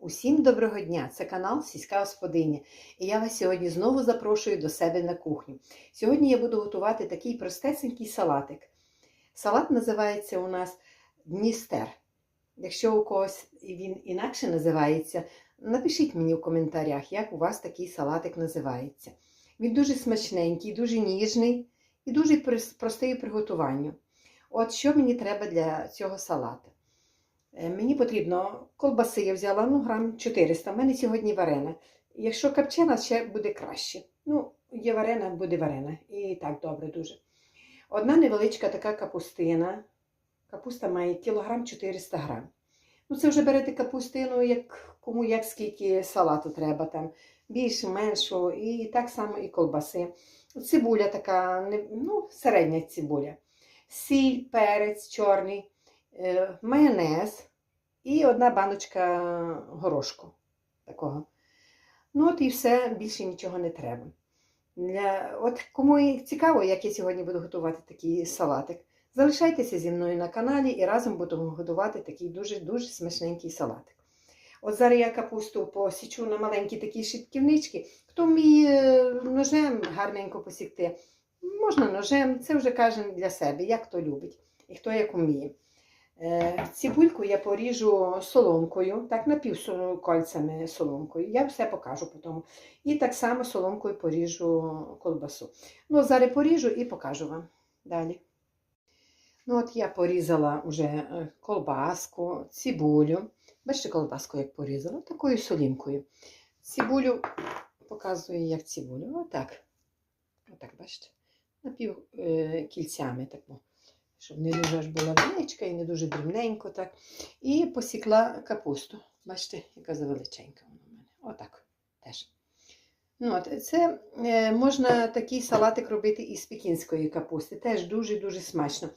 Усім доброго дня! Це канал Сільська Господиня. І я вас сьогодні знову запрошую до себе на кухню. Сьогодні я буду готувати такий простесенький салатик. Салат називається у нас Дністер. Якщо у когось він інакше називається, напишіть мені в коментарях, як у вас такий салатик називається. Він дуже смачненький, дуже ніжний і дуже простий у приготуванню. От що мені треба для цього салату? Е, Мені потрібно колбаси я взяла, ну, грам 400. У мене сьогодні варена. Якщо копчена, ще буде краще. Ну, є варена, буде варена. І так добре дуже. Одна невеличка така капустина. Капуста має кілограм 400 грам. Ну, це вже берете капустину, як кому як скільки салату треба там. Більше, меншу, і так само і колбаси. Цибуля така, ну, середня цибуля. Сіль, перець чорний, майонез і одна баночка горошку такого. Ну, от і все, більше нічого не треба. Для... От кому і цікаво, як я сьогодні буду готувати такий салатик, залишайтеся зі мною на каналі і разом будемо готувати такий дуже-дуже смачненький салатик. От зараз я капусту посічу на маленькі такі шипківнички. Хто вміє ножем гарненько посікти, можна ножем, це вже кожен для себе, як хто любить і хто як вміє. Е, Цибульку я поріжу соломкою, так напівкольцями соломкою. Я все покажу потім. І так само соломкою поріжу колбасу. Ну, зараз поріжу і покажу вам далі. Ну, от я порізала вже е, колбаску, цибулю. Бачите, колбаску як порізала, такою солімкою. Цибулю показую, як цибулю. Отак. Отак, бачите? Напів е, кільцями таку щоб не дуже аж була величка і не дуже дрібненько. так. І посікла капусту. Бачите, яка завеличенька вона в мене. Отак теж. Ну, от, це е, можна такий салатик робити із пекінської капусти. Теж дуже-дуже смачно.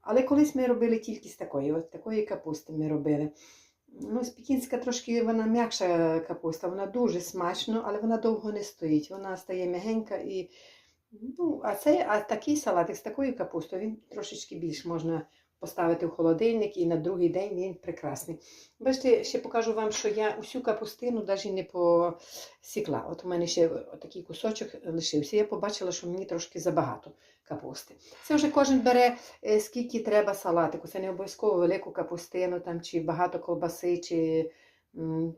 Але колись ми робили тільки з такої, от такої капусти ми робили. Ну, з пекінська трошки вона м'якша капуста, вона дуже смачна, але вона довго не стоїть. Вона стає м'ягенька і Ну, а цей, а такий салатик з такою капустою, він трошечки більш можна поставити в холодильник і на другий день він прекрасний. Бачите, ще покажу вам, що я усю капустину навіть не посікла. От у мене ще такий кусочок лишився. Я побачила, що мені трошки забагато капусти. Це вже кожен бере, е, скільки треба салатику. Це не обов'язково велику капустину там, чи багато колбаси, чи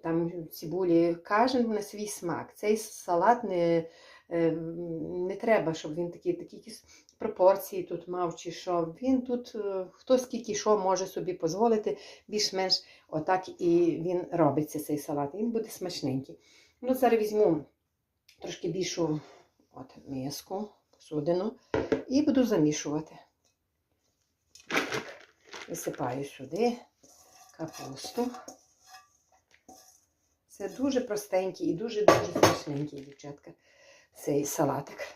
там цибулі. Кожен на свій смак. Цей салат не не треба, щоб він такі, такі пропорції тут мав, чи що. Він тут е, хто скільки що може собі дозволити, більш-менш отак і він робиться, цей салат. Він буде смачненький. Ну, зараз візьму трошки більшу от, миску, посудину, і буду замішувати. Висипаю сюди капусту. Це дуже простенький і дуже-дуже смачненький, дівчатка цей салатик.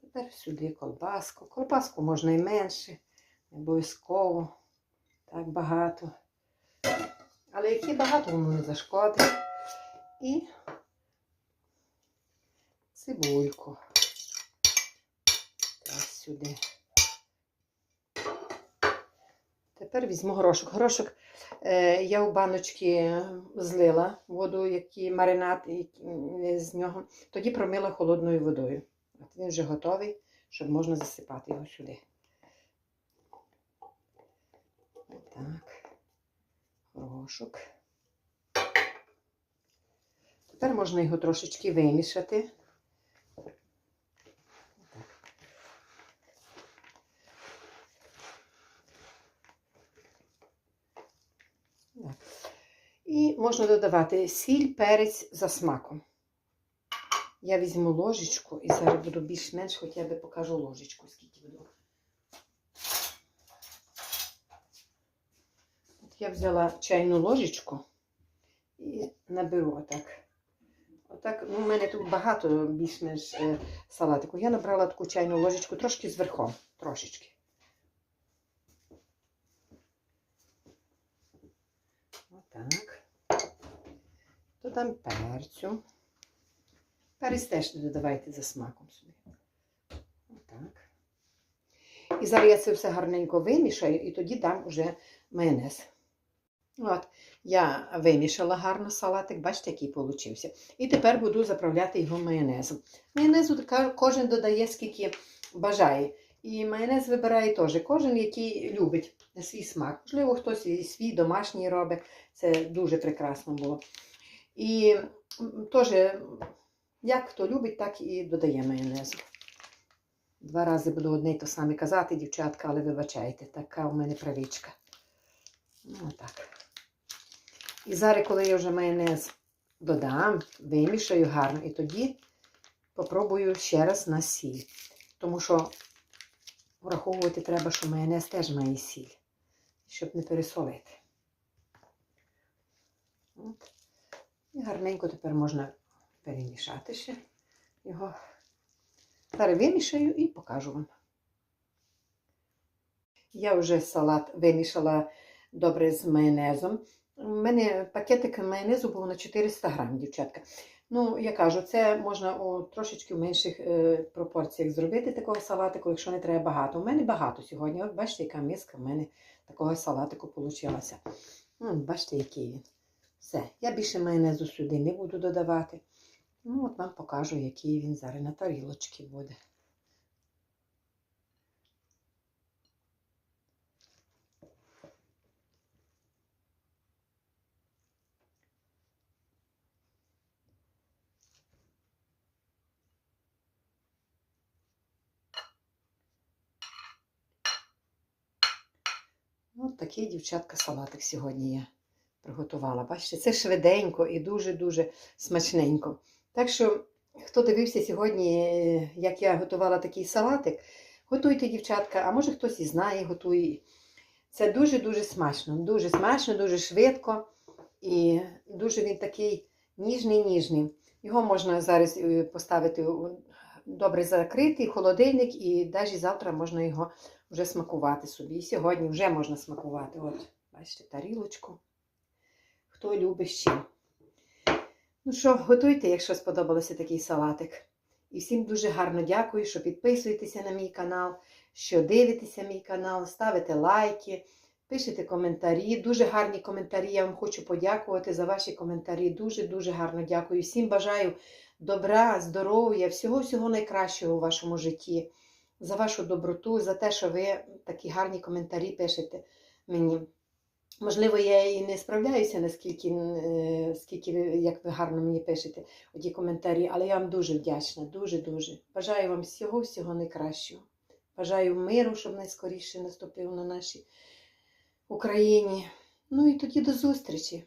Тепер сюди колбаску. Колбаску можна і менше, не обов'язково так багато. Але які багато, воно не зашкодить. І цибульку. Так, сюди. Тепер візьму горошок. Горошок е, я у баночки злила воду, який маринад і- і з нього. Тоді промила холодною водою. От він вже готовий, щоб можна засипати його сюди. Так. Горошок. Тепер можна його трошечки вимішати. Так. І можна додавати сіль, перець за смаком. Я візьму ложечку і зараз буду більш-менш, хоча б покажу ложечку, скільки буду. От я взяла чайну ложечку і наберу отак. Отак, ну, у мене тут багато більш-менш е, салатику. Я набрала таку чайну ложечку трошки зверхом, трошечки. Отак. Додам перцю. Перець теж додавайте за смаком собі. Отак. І зараз я це все гарненько вимішаю і тоді дам уже майонез. От, я вимішала гарно салатик, бачите, який получився. І тепер буду заправляти його майонезом. Майонезу кожен додає, скільки бажає. І майонез вибирає теж кожен, який любить свій смак. Можливо, хтось і свій домашній робить. Це дуже прекрасно було. І теж, як хто любить, так і додає майонезу. Два рази буду одне й то саме казати, дівчатка, але вибачайте, така у мене правичка. Ну, отак. І зараз, коли я вже майонез додам, вимішаю гарно, і тоді попробую ще раз на сіль. Тому що враховувати треба, що майонез теж має сіль, щоб не пересолити. От. І гарненько тепер можна перемішати ще його. Зараз вимішаю і покажу вам. Я вже салат вимішала добре з майонезом. У мене пакетик майонезу був на 400 грам, дівчатка. Ну, я кажу, це можна у трошечки в менших е, пропорціях зробити такого салатику, якщо не треба багато. У мене багато сьогодні. От бачите, яка миска в мене такого салатику вийшла. Бачите, який він. Все. Я більше майонезу сюди не буду додавати. Ну, от вам покажу, який він зараз на тарілочці буде. От такий, дівчатка, салатик сьогодні я приготувала. Бачите, це швиденько і дуже-дуже смачненько. Так що, хто дивився сьогодні, як я готувала такий салатик, готуйте, дівчатка, а може хтось і знає, готує. Це дуже-дуже смачно. Дуже смачно, дуже швидко. І дуже він такий ніжний-ніжний. Його можна зараз е, поставити у добре закритий холодильник, і навіть завтра можна його вже смакувати собі. І сьогодні вже можна смакувати. От, бачите, тарілочку. Хто любить чим. Ну що, готуйте, якщо сподобався такий салатик. І всім дуже гарно дякую, що підписуєтеся на мій канал, що дивитеся мій канал, ставите лайки, пишете коментарі. Дуже гарні коментарі. Я вам хочу подякувати за ваші коментарі. Дуже-дуже гарно дякую. Всім бажаю добра, здоров'я, всього-всього найкращого у вашому житті. За вашу доброту, за те, що ви такі гарні коментарі пишете мені. Можливо, я і не справляюся, наскільки е, скільки ви, як ви гарно мені пишете оті коментарі, але я вам дуже вдячна, дуже-дуже. Бажаю вам всього-всього найкращого. Бажаю миру, щоб найскоріше наступив на нашій Україні. Ну і тоді до зустрічі.